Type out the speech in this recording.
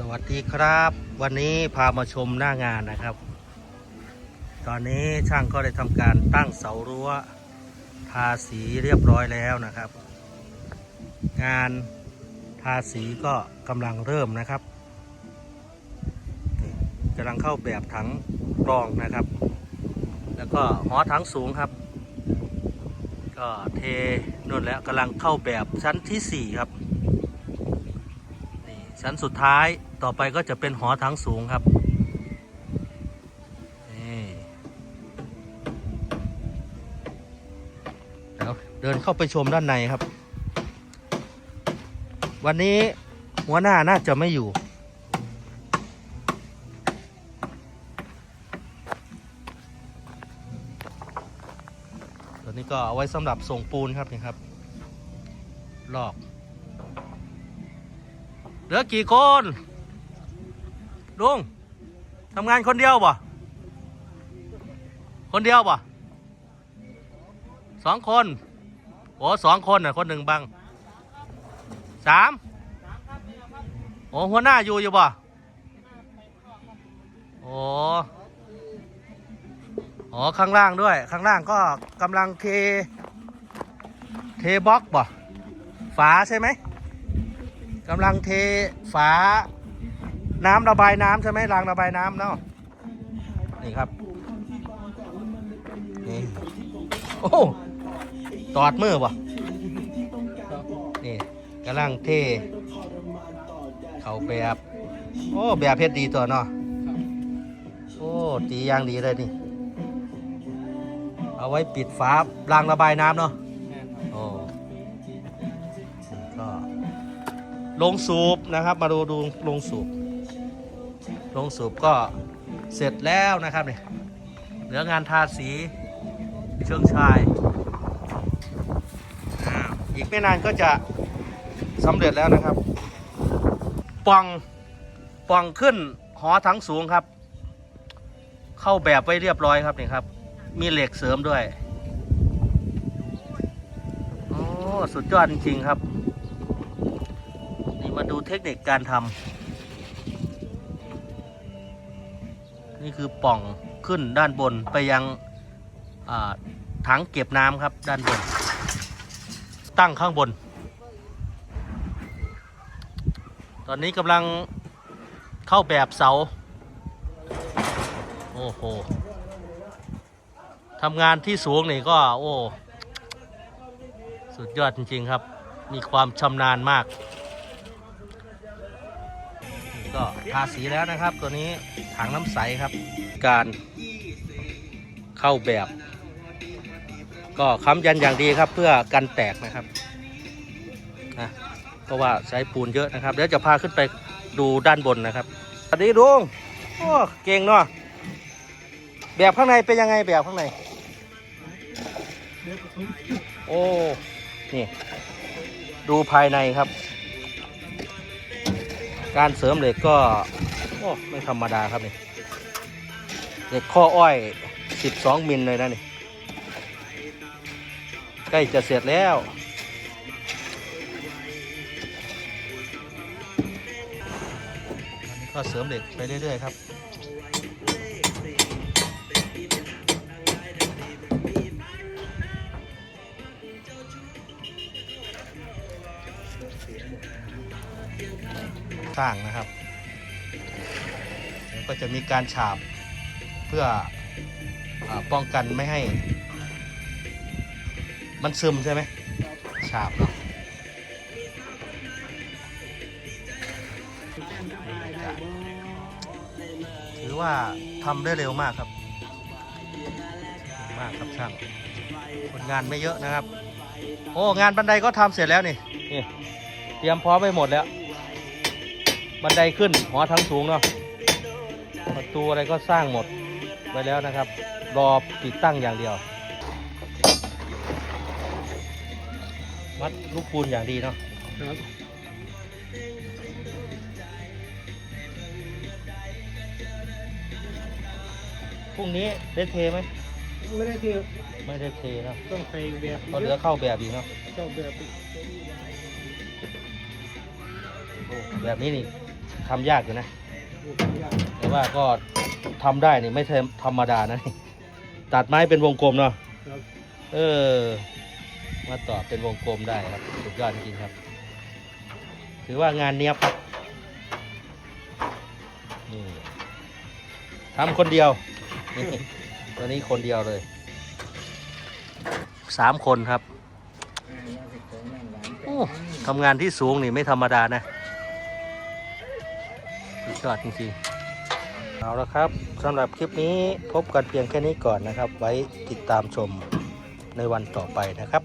สวัสดีครับ วันนี้พามาชมหน้างานนะครับ ตอนนี้ช่างก็ได้ทำการตั้งเสารั้ว ทาสีเรียบร้อยแล้วนะครับ งานทาสีก็กำลังเริ่มนะครับกำลังเข้าแบบถังรองนะครับ แล้วก็หอถังสูงครับ ก็เทนุ่นแล้วกำลังเข้าแบบชั้นที่ 4 ครับ ชั้นสุดท้ายต่อไปก็จะเป็นหอถังสูงครับนี่เดี๋ยวเดินเข้าไปชมด้านในครับ วันนี้หัวหน้าน่าจะไม่อยู่ ตัวนี้ก็เอาไว้สำหรับส่งปูนครับนี่ครับลอก เหลือกี่คนลุงทำงานคนเดียวป่ะคนเดียวป่ะสองคนโอ้สองคนน่ะคนหนึ่งบังสามโอ้หัวหน้าอยู่อยู่ป่ะโอ้อ๋อข้างล่างด้วย ข้างล่างก็กำลังเท เทบล็อกป่ะฝาใช่ไหม กำลังเทฝา น้ำระบายน้ำใช่ไหมรางระบายน้ำเนาะนี่ครับนี่โอ้ตอดมือวะนี่กำลังเท เขาแบบโอ้แบบเพชรดีตัวเนาะโอ้ตียางดีเลยนี่ เอาไว้ปิดฝารางระบายน้ำเนาะโอ้ก็ ลงสูบนะครับ มาดูดูลงสูบลงสูบก็เสร็จแล้วนะครับเนี่ยเหลืองานทาสีเชิงชายอีกไม่นานก็จะสำเร็จแล้วนะครับ ป่องป่องขึ้นหอทั้งสูงครับ เข้าแบบไว้เรียบร้อยครับนี่ครับ มีเหล็กเสริมด้วย โอ้ สุดยอดจริงๆครับ มาดูเทคนิคการทำนี่คือป่องขึ้นด้านบนไปยังถังเก็บน้ำครับด้านบน ตั้งข้างบน ตอนนี้กำลังเข้าแบบเสา โอ้โหทำงานที่สูงนี่ก็โอ้ สุดยอดจริง ๆ ครับ มีความชำนาญมาก ทาสีแล้วนะครับ ตัวนี้ถังน้ำใสครับ การเข้าแบบ ก็ค้ำยันอย่างดีครับ เพื่อกันแตกนะครับนะเพราะว่าใช้ปูนเยอะนะครับเดี๋ยวจะพาขึ้นไปดูด้านบนนะครับสวัสดีลุงโอ้เก่งเนาะแบบข้างในเป็นยังไงแบบข้างใน โอ้ นี่ ดูภายในครับ การเสริมเหล็กก็โอ้ไม่ธรรมดาครับนี่เหล็กข้ออ้อย 12 มิลเลยนะนี่ ใกล้จะเสร็จแล้วนี่ก็เสริมเหล็กไปเรื่อยๆครับส สร้างนะครับแล้วก็จะมีการฉาบเพื่ออป้องกันไม่ให้ มันซึมใช่ไหมฉาบเนาะถือว่าทำได้เร็วมากครับ มากครับช่างผลงานไม่เยอะนะครับ โอ้ งานบันไดก็ทำเสร็จแล้วนี่นี่เตรียมพร้อมไปหมดแล้ว บันไดขึ้นหอทั้งสูงเนาะประตูอะไรก็สร้างหมดไว้แล้วนะครับ รอติดตั้งอย่างเดียว มัดลูกปูนอย่างดีเนาะครับพรุ่งนี้ได้เทไหมไม่ได้ที่ไม่ได้เทเนาะต้องใส่แบบเขาเหลือเข้าแบบอีกเนาะชอบแบบโอ้แบบนี้นี่ ทำยากอยู่นะ แต่ว่าก็ทำได้นี่ไม่ใช่ธรรมดานะตัดไม้เป็นวงกลมเนาะครับเออ มาต่อเป็นวงกลมได้ครับสุดยอดจริงๆครับ ถือว่างานเนี้ยบครับนี่ทำคนเดียวนี่ตัวนี้คนเดียวเลยสามคนครับโอ้ทำงานที่สูงนี่ไม่ธรรมดานะ สุดยอดจริงๆ เอาละครับสำหรับคลิปนี้พบกันเพียงแค่นี้ก่อนนะครับ ไว้ติดตามชมในวันต่อไปนะครับ